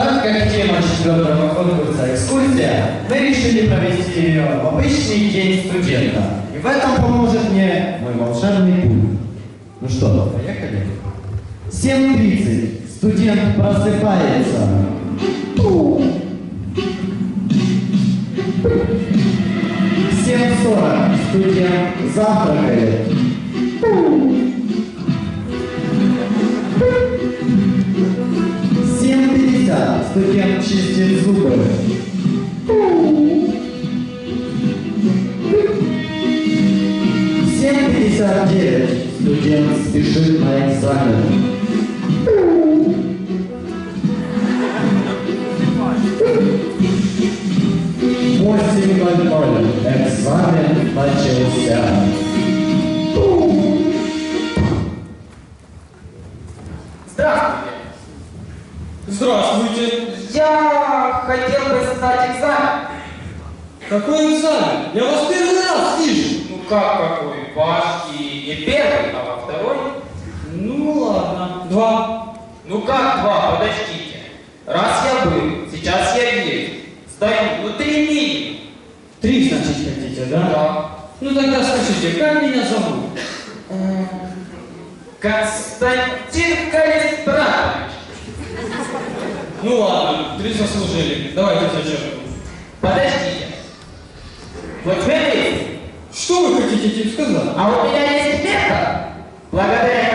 Так как тема четвертого конкурса «Экскурсия», мы решили провести ее в обычный день студента. И в этом поможет мне мой волшебный пульт. Ну что, поехали? 7.30. Студент просыпается. Ту. 7.40. Студент завтракает. Ту. Семь пятьдесят девять. Студент спешит на экзамен. Восемь ноль ноль. Экзамен начался. Здравствуйте. Здравствуйте. Я хотел бы сдать экзамен. Какой экзамен? Я вас первый раз вижу. Ну как какой? Ваш и не первый, а во второй? Ну ладно. Два. Ну как два? Подождите. Раз я был, сейчас я есть. Сдаю, ну три минимум. Три, значит, хотите, да? Да. Ну тогда скажите, как меня зовут? Константин Калистратович. Ну ладно, три заслужили. Давайте зачеркнем. Подождите. Вот смотрите, Что вы хотите этим сказать? а у меня есть метод, благодаря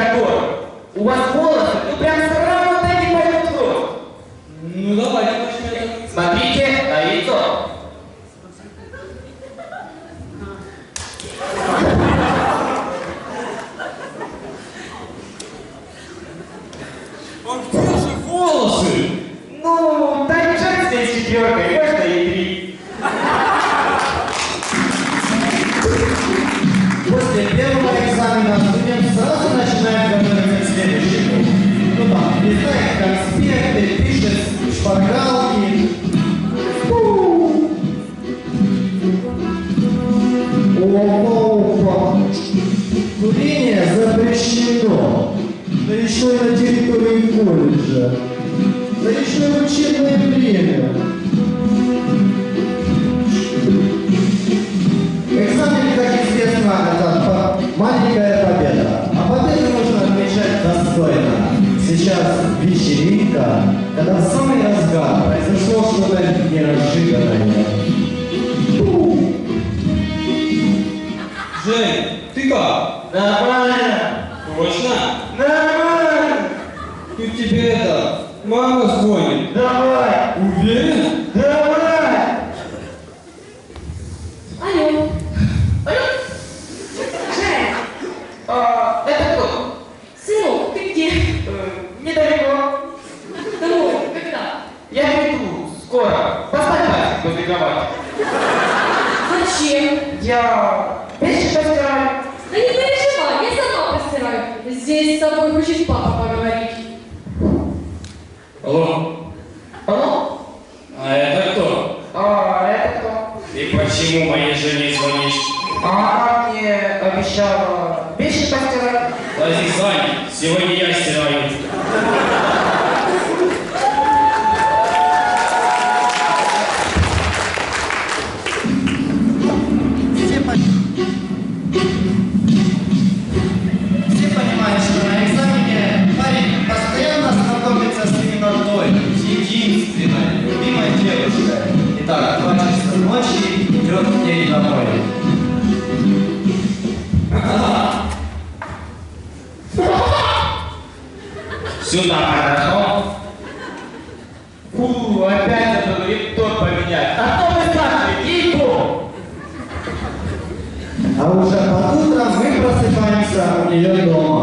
Листает конспекты, пишет шпаргалки. Опа-опа. Курение запрещено. Да еще и на территории колледжа. Да еще и в учебное время. Экзамен, как известно, это маленькая победа. А победу нужно отмечать достойно. Сейчас вечеринка, когда в самый разгар произошло что-то неожиданное. Жень, ты как? Нормально. Точно? Нормально. Тут тебе это, мама звонит. Давай. Уверен? curtir de pau, papagaio. Alô? Итак, два часа ночи идет ней домой. Сюда хорошо. Фу, опять забыл рингтон поменять. А кто вы спрашиваете? Ей-богу. А уже под утром мы просыпаемся у нее дома.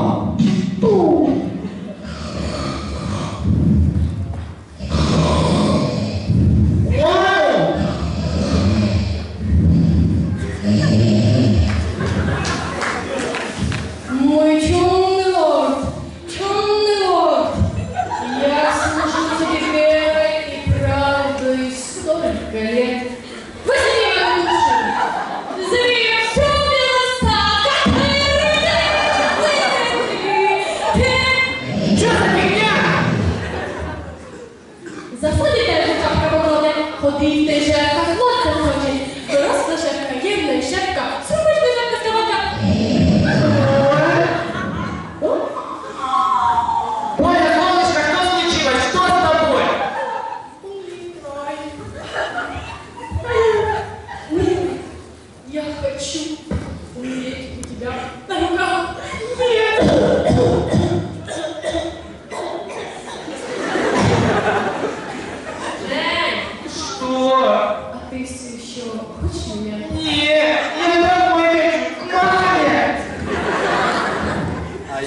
Тебя на руках. Нет. Жень, Что? а